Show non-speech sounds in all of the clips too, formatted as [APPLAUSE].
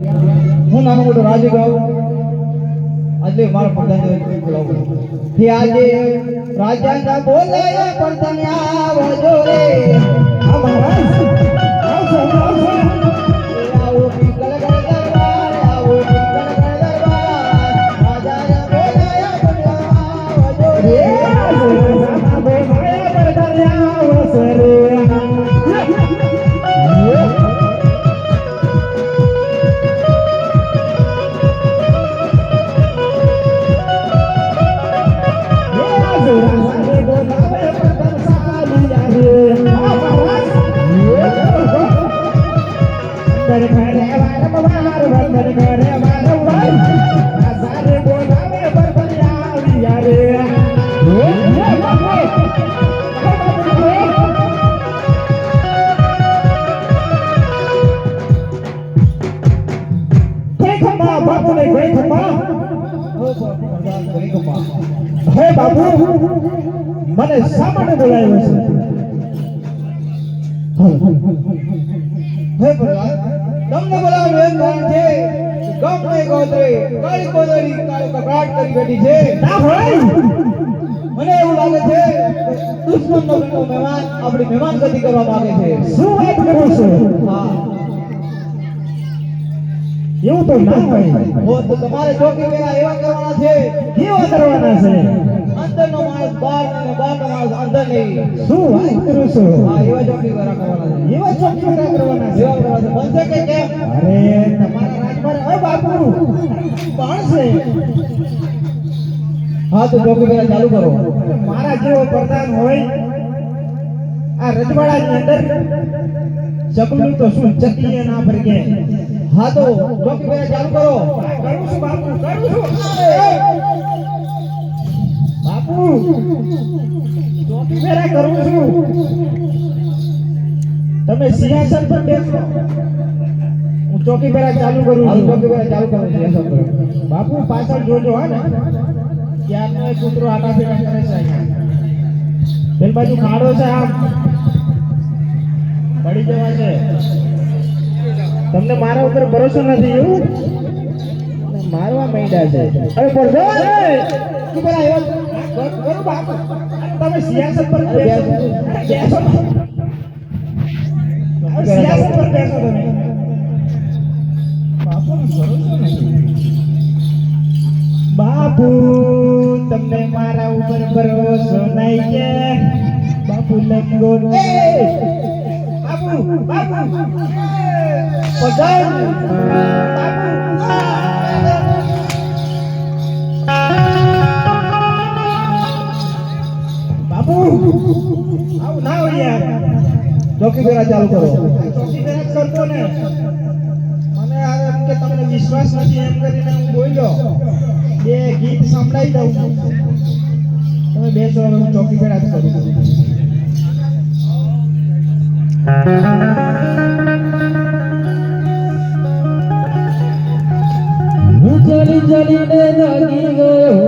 હું નાનો મોટો રાજુ ગાઉં એટલે મારા પ્રધાન બોલાવું આજે રાજા બોલાયા પણ આવજો રે. હા કે ગમે કાળી કોદળી કાળી કકડાટ કરી બેઠી છે. ના ભાઈ મને એવું લાગે છે કે દુશ્મનનો બેટો મહેમાન આપણી મહેમાન ગતિ કરવા માંગે છે. શું વાત કરો છો? હા. એવું તો ના હોય. હો તો તમારે ચોકી પેલા એવા કરવાના છે. કેવા કરવાના છે? અંદરનો માણસ બહાર અને બહારનો માણસ અંદર નહીં. શું વાત કરો છો? હા એવા ચોકી કરવાના છે. એવા ચોકીદાર કરવાના છે? એવા કરવાના છે. બનશે કે કેમ? અરે તમારા બાપુ કોણ છે? હા તો ચોકી પેલા ચાલુ કરો. મારા જેવો પ્રધાન હોય આ રજવાડાની અંદર ચકલું તો શું ચકલીએ ના ફરકે? હા તો ચોકી પેલા ચાલુ કરો. કરું છું બાપુ કરું છું. બાપુ ચોકી ફેરા કરું છું. તમે સિંહાસન પર બેસો. ચોકી ફેરા ચાલુ કરું છું. ચોકી પેલા ચાલુ કરું છું. બાપુ પાછળ જોજો હા ને? ક્યારનો એ કૂતરો આટા ફેરા કરે છે અહીંયા. પેલ બાજુ ખાડો છે આમ. પડી જવા છે તમને મારા ઉપર ભરોસો નથી એવું? મારવા માંડ્યા છે. અરે પડદો તું પેલા એવા બાપુ. તમે સિયાસત પર બેસો. સિયાસત પર બેસો તમે. બાપુ તમને મારા ઉપર ભરોસો નહીં કે? બાપુ લંગો બાપુ બાપુ પધાર બાપુ. ચોકી ફેરા ચાલુ કરો. ચોકી કરતો ને. મને આ એમ કે તમને વિશ્વાસ નથી એમ કરીને હું બોલ્યો. બે ગીત સંભળાઈ દઉં છું. તમે બેસો હવે હું ચોકી ભેળા જ કરું. હું ચલી ચલીને લાગી ગયો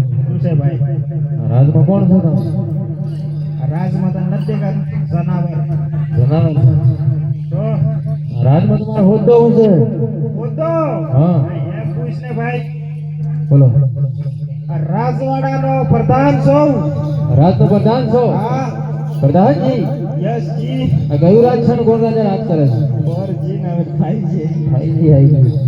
શું છે ભાઈ? રાજમાં કોણ છો તમે આ રાજમાતા નથી દેખાતું? જનાવર. જણાવો તો? રાજમાં તમારો હોદ્દો હું છે? હોદ્દો? હા. એમ પૂછ ને ભાઈ. બોલો. રાજવાડાનો પ્રધાન છો. રાજનો પ્રધાન છો? હા. પ્રધાનજી? યસજી આ કયું રાજ છે કોણ રાજા રાજ કરે છે? બોરજી ને હવે ખાઈ છે. ભાઈજી આવી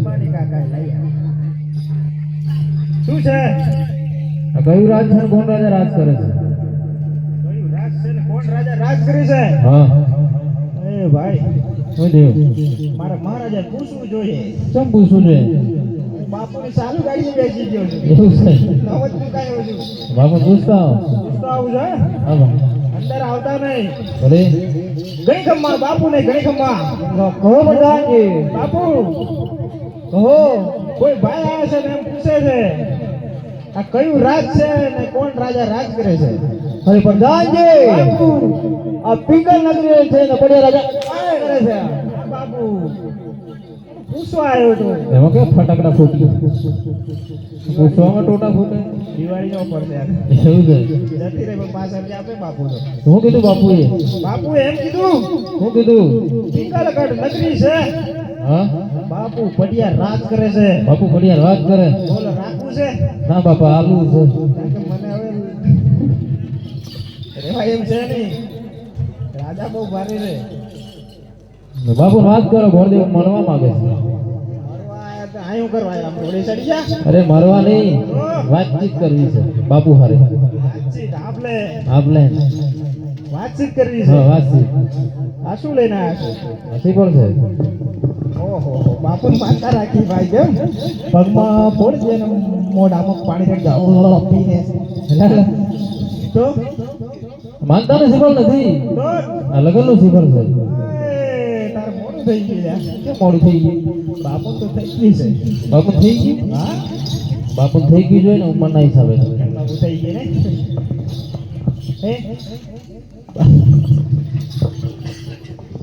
રાજ કરે છે? કયું રાજ છે ને કોણ રાજા રાજ કરે છે? હા. એ ભાઈ હું દેવ મારે મહારાજા પૂછવું જોઈએ. છે બાપુની ચાલુ ગાડીએ બેસી ગયો છું એવું છે? નવજ મુકાયો છું. બાપુ પૂછતા આવો. છે? હા. અંદર આવતા નહીં. અરે ઘણી ખમ્મા બાપુ ને ઘણી ખમ્મા કહો પ્રધાનજી બાપુ કહો. કોઈ ભાઈ આવે છે ને એમ પૂછે છે. આ કયું રાજ છે ને કોણ રાજા રાજ કરે છે? અરે પ્રધાનજી આ પીકર નગરી છે ને પડ્યા રાજા કરે છે. બાપુ પૂછવા આવ્યો તો એમાં કે ફટાકડા ફૂટી? પૂછવામાં ટોટા ફૂટે? પડશે જતી આપે બાપુ તો. શું કીધું બાપુએ? બાપુ એમ કીધું હું કીધું? પિંગલગઢ નગરી છે. હા બાપુ પડિયા રાજ કરે છે. બાપુ ઘડિયાળ વાત કરે? બોલો રાખવું છે? ના બાપા આલુ છે. મને હવે રેવાય એમ છે નહીં. રાજા બહુ ભારે છે. બાપુ વાત કરો ગોરદેવ મળવા માંગે છે. અરે મરવા નહીં. વાતચીત કરવી છે બાપુ હારે. વાતચીત આપલે આપલે વાતચીત કરવી છે. વાતચીત. આ શું લઈને આવ્યા છે? નથી પણ છે. ઓહો બાપુ માનતા રાખી ભાઈ કેમ પગમાં દે ને મોઢામાં પાણી ચડી જાવ પીને તો? માનતા ને નથી? તો આ લગનનું શીખર છે મોડું થઈ ગયું ગયું? બાપુ તો થઈ ગઈ છે. બાપુ થઈ ગયું? હા? બાપુ થઈ ગયું જોઈએ ને ઉંમરના હિસાબે. બાપુ થઈ ને. [LAUGHS] હે?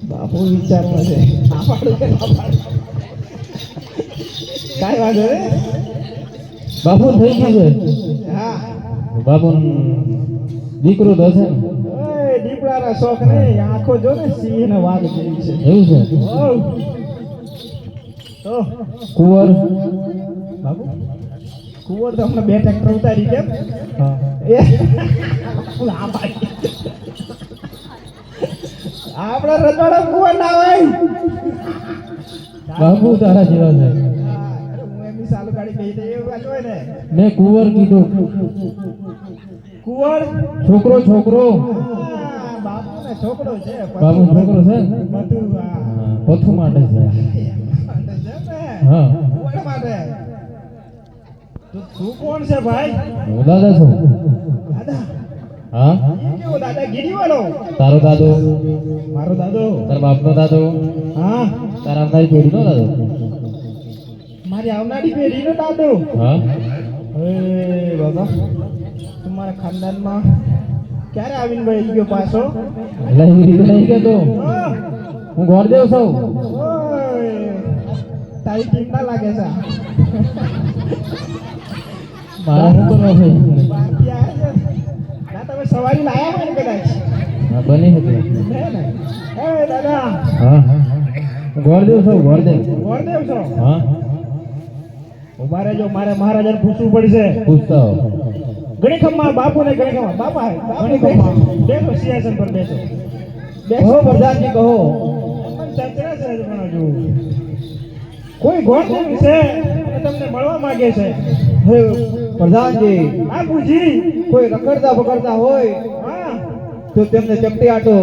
બાપુ વિચાર છે. આ પાડું કે ના પાડું. કાંઈ વાંધો રે બાપુ થઈ ગયું છે? હા. બાપુ દીકરો તો હશે ને? દીપડાના શોખ નહીં. આંખો જો ને સિંહ ને વાઘ જેવી છે. એવું છે? તો કુંવર? બાબુ કુંવર તો હમણાં બે ટ્રેક્ટર ઉતારી કેમ હા. એ આ આપણા રજવાડા કુવર ના હોય. બાપુ તારા જેવા છે મેં કુંવર કીધું. કુંવર? છોકરો છોકરો. છોકરો છે બાપુ છોકરો છે? પથ્થુ માટે છે. હા માટે તું કોણ છે ભાઈ? હું દાદા છું. દાદા? હા? કેવો દાદા ગીરી વાળો? તારો દાદો? મારો દાદો? તારા બાપનો દાદો? હા. તારા આવનારી પેઢીનો દાદો? મારી આવનારી પેઢીનો દાદો? હા? એ બાબા તમારા ખાનદાનમાં ક્યારે આવીને ભાઈ ગયો પાછો? એટલે એવી ગયો ઓહ, હું. ગોરદેવ છું. ઓય, તારી ચિંતા લાગે છે. મારા હું તો છે બહારથી આવ્યા છે. ના તમે સવારી લાયા હોય ને કદાચ? હા બની હતી. એ દાદા હા હું ગોરદેવ છું ગોરદેવ. ગોરદેવ છો? હા. ઊભા જો મારે મહારાજાને પૂછવું પડશે. પૂછતા ઘણી ખમ્મા બાપુ ને ઘણી ખમ્મા બાપા ઘણી ખમ્મા. બેસો. સિંહાસન પર બેસો. બેસો. પ્રધાનજી કહો. છે. કોઈ ગોળ છે તમને મળવા માંગે છે? પ્રધાનજી બાપુજી. કોઈ રખડતા પકડતા હોય તો તેમને ચપટી આટો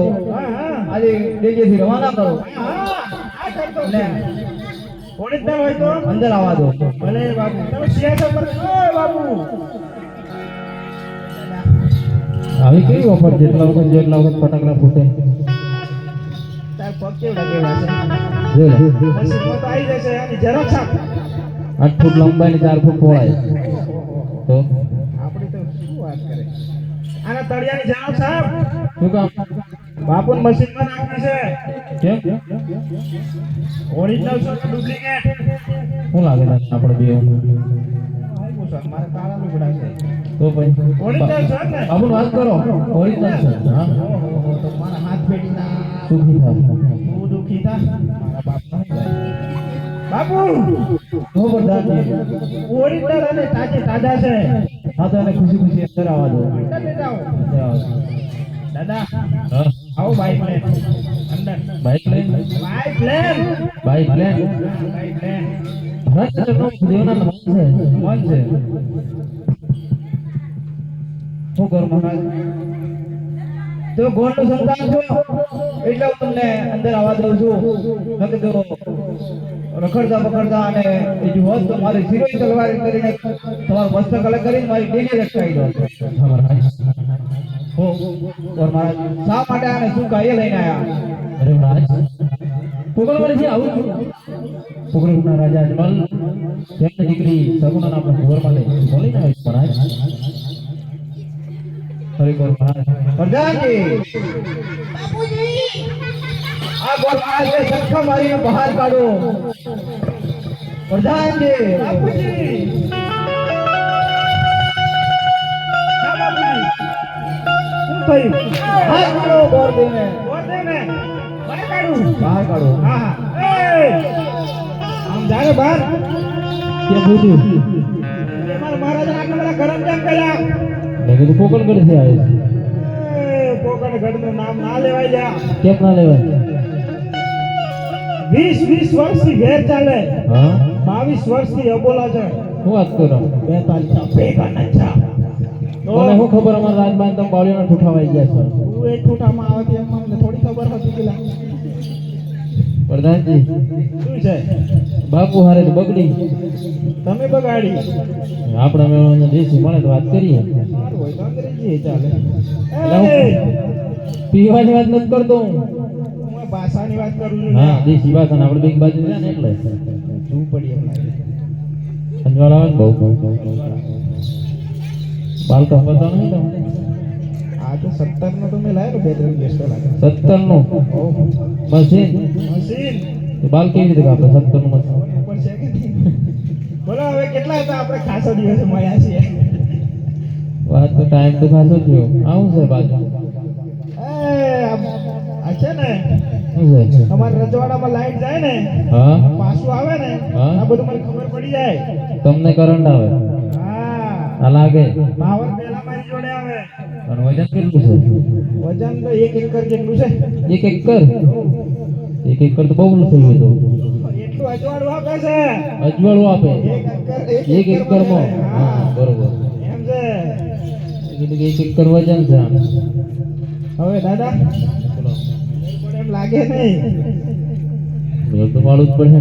આજે ડેલીથી રવાના કરો. ના હોય તો? અંદર આવવા દો. ભલે બાપુ. તમે સિંહાસન પર ઓય બાપુ. આવી કેવી ઓફર? જેટલા વખત જેટલા વખત ફટાકડા ફૂટે. તાર પગ કેવડા કેવડા છે? જો મશીનમાં તો આવી જશે આની ઝેરોક્ષ આપ આઠ ફૂટ લંબાઈ ને ચાર ફૂટ પહોળાઈ આપણી તો શું વાત કરે? આના તળિયાની જાવ સાહેબ શું કામ? બાપુન મશીનમાં નાખવી છે કેમ ઓરિજિનલ છે ડુપ્લિકેટ શું લાગે છે આપણે બે મારે કાળા લુગડા છે તો પછી? ઓરિજિનલ છે ને બાબુ વાત કરો. ઓરિજિનલ છે. હા. તો મારા હાથ પેટીના સુખી થાય બહુ દુખી થા. મારા બાપ બાપુ! કહો પ્રધાનજી ઓરિજિનલ અને તાજે તાજા છે હા તો એને ખુશી ખુશી અંદર આવવા દો. દાદા આવો બાઈક લઈને અંદર. બાઈક લઈને બાઈક લઈને બાઈક લઈને બાઈક લઈને ભરતચંદ્રનો દેવના મન છે. મન છે. શું કરું મહારાજ? તો ગોળનું સંતાન છો એટલે હું તમને અંદર આવવા દઉં છું. નથી તો રખડતા પકડતા અને બીજું હોત તો મારી શિરોઈ તલવાર કરીને તમારું મસ્તક અલગ કરીને મારી ડેલી રખાઈ દો. હો ઓર મહારાજ શા માટે આને શું કાંઈ લઈને આયા? અરે મહારાજ પોકળ વાળી છે આવું? પોકળના રાજા અજમલ તેમની દીકરી સગુણા આપણા ઘોરમાં લઈ બોલીને આવી મહારાજ. હરે ગોર મહારાજ પ્રધાનજી આ ગોળ મહારાજને સટકા મારીને બહાર કાઢો. પ્રધાનજી શું થયું હાથ મારો દેને બહાર કાઢો. હા આમ જાને બહાર. કે પૂછ્યું મારા મહારાજા આટલા બધા ગરમ કેમ કર્યા? મેં કીધું આવે છે એ પોકળ ગઢનું નામ ના લેવાય લ્યા. કેમ ના લેવાય? વીસ વીસ વર્ષથી વેર ચાલે. હા? બાવીસ વર્ષથી અબોલા છે શું વાત કરો? ભેગા નચા મને શું ખબર અમારા રાજબાન તમે બાળીઓના ઠૂઠાવાઈ ગયા છો? તું એ ઠૂઠામાં આવતી એમ અમને થોડી ખબર હતી પેલા. પ્રધાનજી. શું છે? બાપુ હારે તો બગડી. તમે બગાડી. આપણે દેશી મળે તો વાત કરીએ. હું- પીવાની વાત નથી કરતો હું હું. ભાષાની વાત કરું છું હા દેશી ભાષા આપણે એક બાજુ છે ને એટલે. શું પડી એમ લાગે. અંજવાળ આવે બહુ બહુ. બહુ. બાળકા પતા નહીં તમને આ તો સત્તર નો તમે લાવ્યો બે ત્રણ દિવસ પહેલા. સત્તર નો મશીન? મશીન. તો બાલ કેવી રીતે કાપે? સત્તરનું મશીન? બોલો હવે કેટલા હતા? આપણે ખાસો દિવસ મળ્યા છીએ. વાત તો ટાઈમ તો ખાસો થયો. આવું છે બાજુ એ, આ- આ છે ને તમારા રજવાડામાં લાઈટ જાય ને હા? પાછું આવે ને. આ બધું મને ખબર પડી જાય. તમને કરંટ આવે. હા. લાગે. પાવર પેલા મારી જોડે આવે. અને વજન કેટલું છે? વજન તો એક એકર જેટલું છે. એક એકર? એક એકર તો બહુ થયું હોય તો. અજવાળું આપે છે. અજવાળું આપે? એક એકર હા બરોબર. એમ છે. એક એકર વજન છે હવે દાદા લાગે. નહીં તો વાળું જ પડે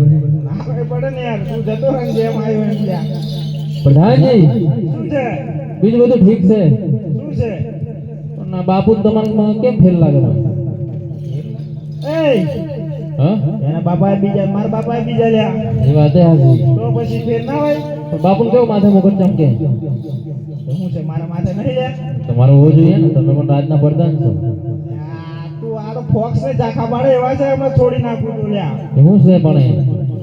પડે ને યાર તું જતો રહે જેમ આવ્યો એમ પ્રધાનજી બીજું બધું ઠીક છે. શું છે? પણ બાપુ તમારા કેમ ફેલ લાગે? એ એના બાપાએ બીજા મારા બાપાએ બીજા લ્યા. એ વાત હાજી તો પછી ફેર ના હોય? પણ બાપુ કેવું માથે મુકટ ચમકે? છે મારા માથે નહીં યાર તમારું હોવું જોઈએ ને તમે પણ રાજના પ્રધાન છો. ફોક્સ ને ઝાંખા પાડે એવા છે એમને છોડી નાખું છું લ્યા. એ શું છે પણ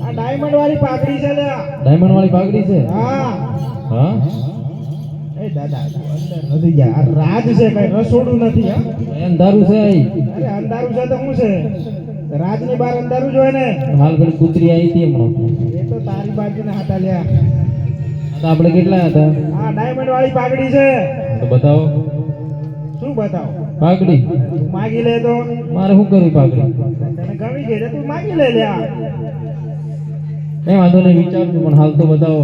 આ ડાયમંડ વાળી પાઘડી છે લ્યા. ડાયમંડ વાળી પાઘડી છે? હા. હા? એ દાદા અંદર નથી રાજ છે કઈ રસોડું નથી હા. અંધારું છે અરે અંધારું છે તો શું છે? રાજની બહાર અંધારું જોઈએ ને. હાલ પેલી કૂતરી આવી હતી હમણાં. એ તો તારી બાજુને હાથા લ્યા. આપણે કેટલા હતા? હા ડાયમંડ વાળી પાઘડી છે. તો બતાવો. શું બતાવો? પાઘડી તું માગી લે તો. મારે શું કરવી પાઘડી તને ગમી છે તું માગી લે લ્યા. કઈ વાંધો નહીં વિચારજો પણ હાલ તો બતાવો.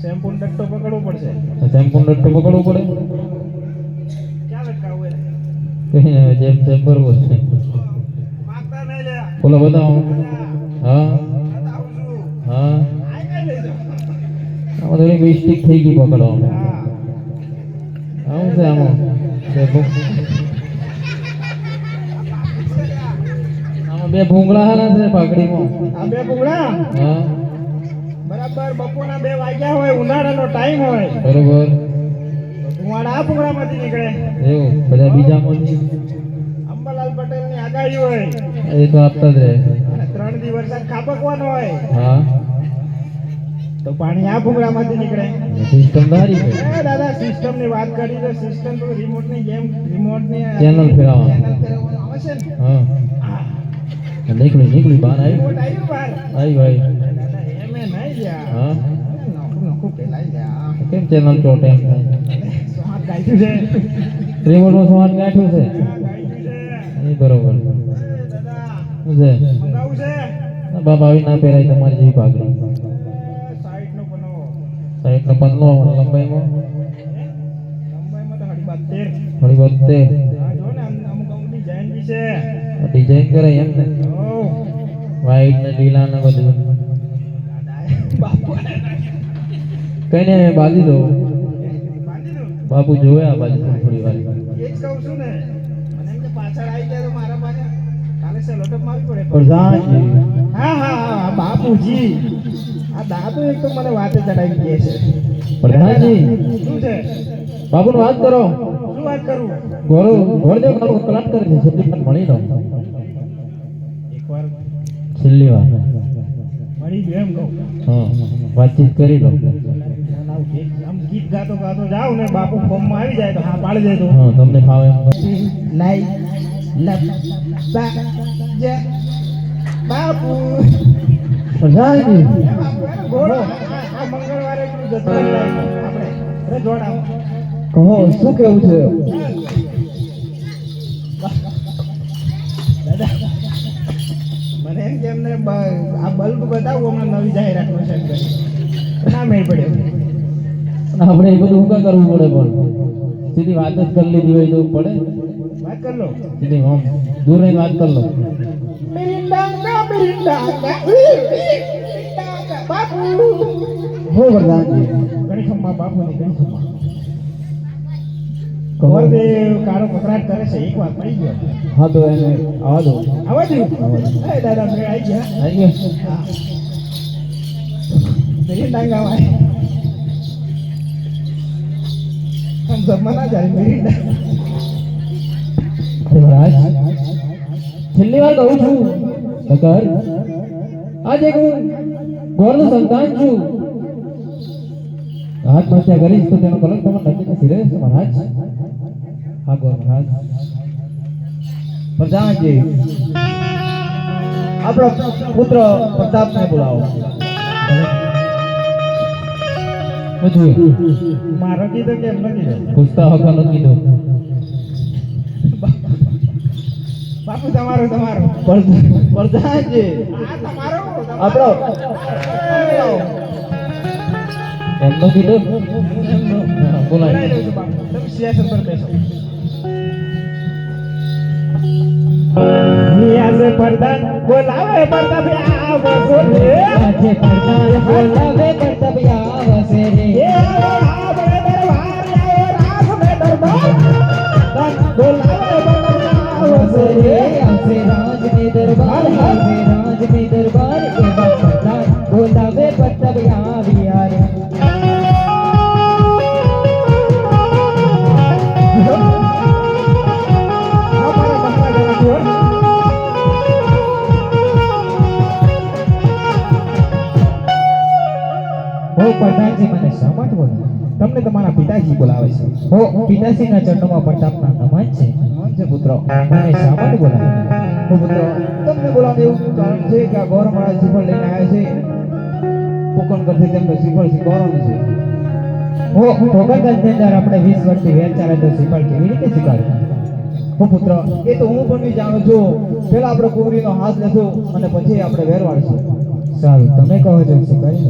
શેમ્પૂ ડટ્ટો પકડવો પડશે. સેમ્પુ ડટ્ટો પકડવો પડે? ક્યાં લટકાવું જેમ તેમ બરોબર છે. બોલો બતાવો. હા? હા. આમાં થોડી મિસ્ટેક થઈ ગઈ પકડવામાં. આવું છે આમાં. બે ભૂંગળા હારા છે પાઘડીમાં. આ બે ભૂંગળા? હા. બરાબર બપોરના બે વાગ્યા હોય ઉનાળાનો ટાઈમ હોય. બરોબર. ભૂંગળા આ ભૂંગળામાંથી નીકળે. એવું બધા બીજામાંથી અંબાલાલ પટેલની આગાહી હોય. એ તો આપતા જ રહે. ત્રણ દિવસ ખાબકવાનો હોય. હા. તો પાણી આ ભૂંગળામાંથી નીકળે. સિસ્ટમ સારી છે એ દાદા સિસ્ટમની વાત કરી તો સિસ્ટમ તો રિમોટની ગેમ રિમોટની Channel ફેરવવા. ચેનલ ફેરવવાનું આવે છે ને હા આ, નીકળી નીકળી બહાર આવી રિમોટ આવ્યું બહાર આવી ભાઈ દાદા એમે નહીં ગયા હા નોખું નોખું પેલાઈ ગયા કેમ ચેનલ ચોટે એમ થાય સ્વાદ ગાઈઠું છે રિમોટમાં સમાન ગાંઠું છે હા, ગાઈઠું છે એ બરોબર એ દાદા શું છે મંગાવું છે ના બાપ આવી ના પહેરાય તમારી જેવી પાઘડી સાઈડ નો બનાવો સાઈડનો પંદલો લંબાઈમાં થોડી વખતે ને ડિઝાઇન કરે એમ ને. વ્હાઈટ ને લીલા ને બધું. કઈ નહીં બાંધી દો. બાપુ જોવે આ બાજુ થોડી વાર. એ જ કહું છું ને, મને પાછળ આવી જાય તો મારા પાસે પ્રધાનજી હા હા હા બાપુજી. આ દાદુ એક તો મને વાતે ચડાવી દે છે. પ્રધાનજી શું છે? બાપુને વાત કરો. શું વાત કરું? ગોરો ગોરદેવ કાળો કલાટ કરે છે છેલ્લી વાર મળી લો એકવાર. છેલ્લી વાર. મળી ગયો એમ કહું. હા વાતચીત કરી લો. આમ ગીત- ગાતો ગાતો જાવ ને બાપુ ફોર્મમાં આવી જાય તો હા પાડી દેજો. હા તમને ફાવે એમ. બાપુ મંગળવારે આપણે અરે કહો શું કેવું છે? મને એમ કે એમને આ બલ્બ બતાવું હમણાં નવી જાહેરાતનો છે. સાહેબ. ના મેળ પડ્યો આપણે એ બધું ઉકા કરવું પડે પણ? સીધી વાત જ કરી લીધી હોય તો પડે. બાપુની ઘણી ખમ્મા કહો ગોરદેવ કાળો કકડાટ કરે છે. એક વાત પડી ગયો. હા તો એને આવા દો. આવા એ દાદા આવી ગયા. આવી ગયો? હા મિરિંડાંગા વાય આમ જમવા ના જાય મેરી મહારાજ છેલ્લી વાર કહું છું નકર આજે હું ગોળનું સંતાન છું. આત્મહત્યા કરીશ તો તેનો કલંક તમારા નજીક નથી રહેશે મહારાજ. હા ગોર મહારાજ પ્રધાનજી આપણો પુત્ર પ્રતાપને બોલાવો. મારો કીધો કે નથી પૂછતા હકાનો કીધું. બાપુ તમારો તમારો. પ્રધ- પ્રધાનજી આ તમારો. આપણો. એમનો કીધું બોલાય. દઉં છું બાપુ. તમે સિંહાસન પર બેસો. પરદાન બોલાવે આજે પ્રધાન બોલાવે આવશે રે. દરબાર આવશે રાજની દરબાર બોલાવે બોલો? તમને તમારા પિતાજી બોલાવે છે. હો, પિતાજીના ચરણોમાં પ્રતાપના નમન છે. નમન છે પુત્ર, મને સામાન બોલાવે? પુત્ર તમને બોલાવે એવું કારણ છે કે આ ગૌરવ મહારાજ શ્રીફળ લઈને આવ્યા છે? પોકણ કરતી તેમને શ્રીફળ શીખવાનું છે. હો ભોગલગંજની અંદર આપણે વીસ વર્ષથી વેર ચાલે તો શ્રીફળ કેવી રીતે સ્વીકાર્યું પુત્ર એ તો હું પણ જાણું છું. પેલા આપણે કુંવરીનો હાથ લેશું અને પછી આપણે વેર વાળશું સારું તમે કહો છો શું કહી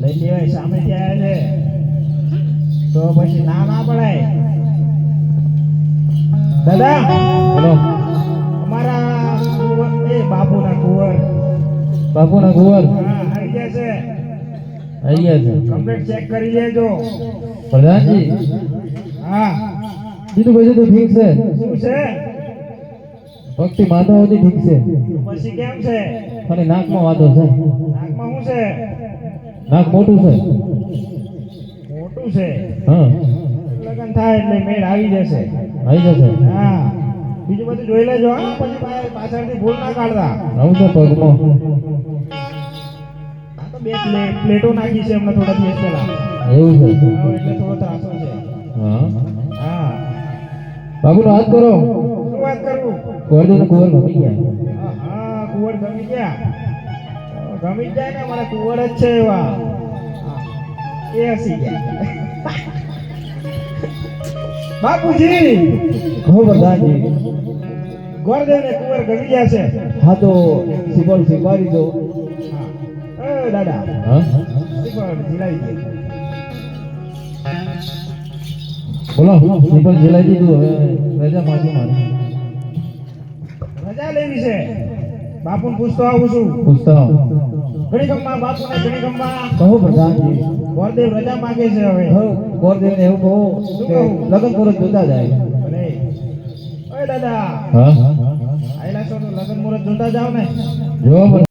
લઈ લેવાય સામે આવ્યા છે. તો પછી ના ના પડાય. દાદા! બોલો. બાપુના કુંવર. બાપુના કુંવર? હા છે. ગયા છે. કમ્પ્લીટ ચેક કરી લેજો. પ્રધાનજી? હા. બીજું બધું તો ઠીક છે. શું છે? ભક્તિ માધવ હતી ઠીક છે. પછી કેમ છે? ખાલી નાકમાં વાતો છે. નાકમાં શું છે? નાક મોટું છે. મોટું છે. હા. લગન થાય એટલે મેળ આવી જશે. આવી જશે. હા. બીજું બધું જોઈ લેજો હા પછી પાછળથી ભૂલ ના કાઢતા. આવું તો પગમાં. તો બે પ્લે- પ્લેટો નાખી છે એમને થોડા દિવસ પહેલા. એવું છે? એટલે થોડો ત્રાસો છે. હા. હા. બાબુનો હાથ કરો. શું વાત કરું? ગોરદેવ કોર ગમી ગયા. હા, હા ગમી ગયા. ગમી જાય ને મારા કુંવર જ છે એવા. એ હસી ગયા. બાપુજી! હો પ્રધાનજી ગોરદેવ ને કુંવર ગણી ગયા છે. હા તો શ્રીફળ સિબારી દો. એ દાદા. હા? શ્રીફળ ઝીલાવી દે. બોલો દીપક જીલાઈ દીધું. હવે રજા માંગી મારે. રજા લેવી છે. બાપુને પૂછતો આવું છું. પૂછતો ઘણી ગમવા બાપુને ઘણી ગમવા કહો પ્રધાનજી ગોરદેવ રજા માંગે છે હવે. ગોરદેવને એવું કહો કે લગ્ન પુરુષ જોતા જાય. અરે. ઓય દાદા. હા? આયલા છો તો લગન મુરત જોતા જાવ ને. જો